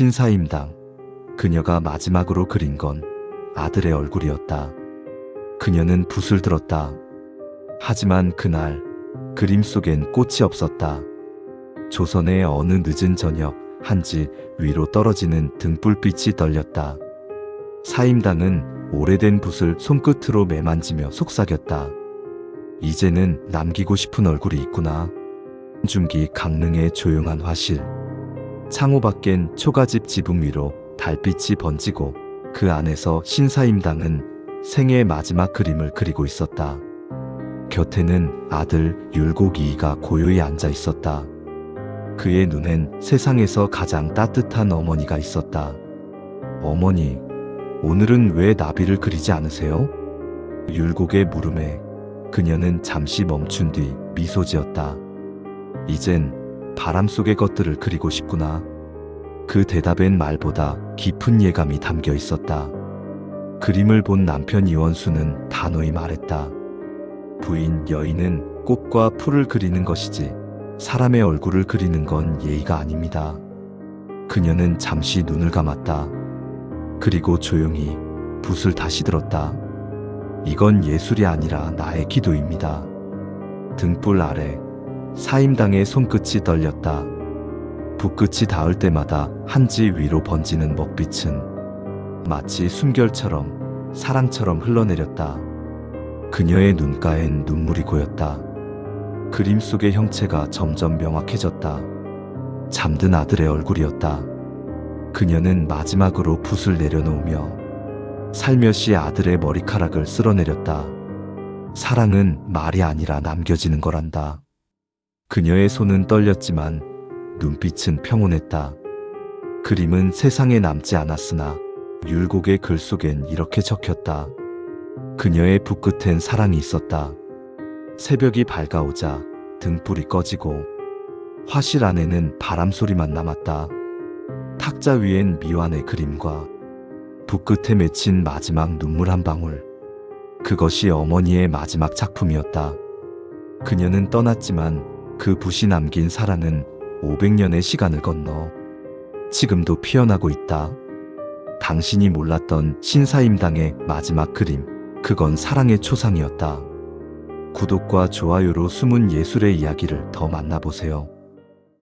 신사임당. 그녀가 마지막으로 그린 건 아들의 얼굴이었다. 그녀는 붓을 들었다. 하지만 그날 그림 속엔 꽃이 없었다. 조선의 어느 늦은 저녁 한지 위로 떨어지는 등불빛이 떨렸다. 사임당은 오래된 붓을 손끝으로 매만지며 속삭였다. 이제는 남기고 싶은 얼굴이 있구나. 중기 강릉의 조용한 화실. 창호 밖엔 초가집 지붕 위로 달빛이 번지고 그 안에서 신사임당은 생애 마지막 그림을 그리고 있었다. 곁에는 아들 율곡이가 고요히 앉아 있었다. 그의 눈엔 세상에서 가장 따뜻한 어머니가 있었다. 어머니, 오늘은 왜 나비를 그리지 않으세요? 율곡의 물음에 그녀는 잠시 멈춘 뒤 미소 지었다. 이젠 바람 속의 것들을 그리고 싶구나. 그 대답엔 말보다 깊은 예감이 담겨 있었다. 그림을 본 남편 이원수는 단호히 말했다. 부인 여인은 꽃과 풀을 그리는 것이지 사람의 얼굴을 그리는 건 예의가 아닙니다. 그녀는 잠시 눈을 감았다. 그리고 조용히 붓을 다시 들었다. 이건 예술이 아니라 나의 기도입니다. 등불 아래 사임당의 손끝이 떨렸다. 붓끝이 닿을 때마다 한지 위로 번지는 먹빛은 마치 숨결처럼 사랑처럼 흘러내렸다. 그녀의 눈가엔 눈물이 고였다. 그림 속의 형체가 점점 명확해졌다. 잠든 아들의 얼굴이었다. 그녀는 마지막으로 붓을 내려놓으며 살며시 아들의 머리카락을 쓸어내렸다. 사랑은 말이 아니라 남겨지는 거란다. 그녀의 손은 떨렸지만 눈빛은 평온했다. 그림은 세상에 남지 않았으나 율곡의 글 속엔 이렇게 적혔다. 그녀의 붓끝엔 사랑이 있었다. 새벽이 밝아오자 등불이 꺼지고 화실 안에는 바람 소리만 남았다. 탁자 위엔 미완의 그림과 붓끝에 맺힌 마지막 눈물 한 방울. 그것이 어머니의 마지막 작품이었다. 그녀는 떠났지만 그 붓이 남긴 사랑은 500년의 시간을 건너 지금도 피어나고 있다. 당신이 몰랐던 신사임당의 마지막 그림. 그건 사랑의 초상이었다. 구독과 좋아요로 숨은 예술의 이야기를 더 만나보세요.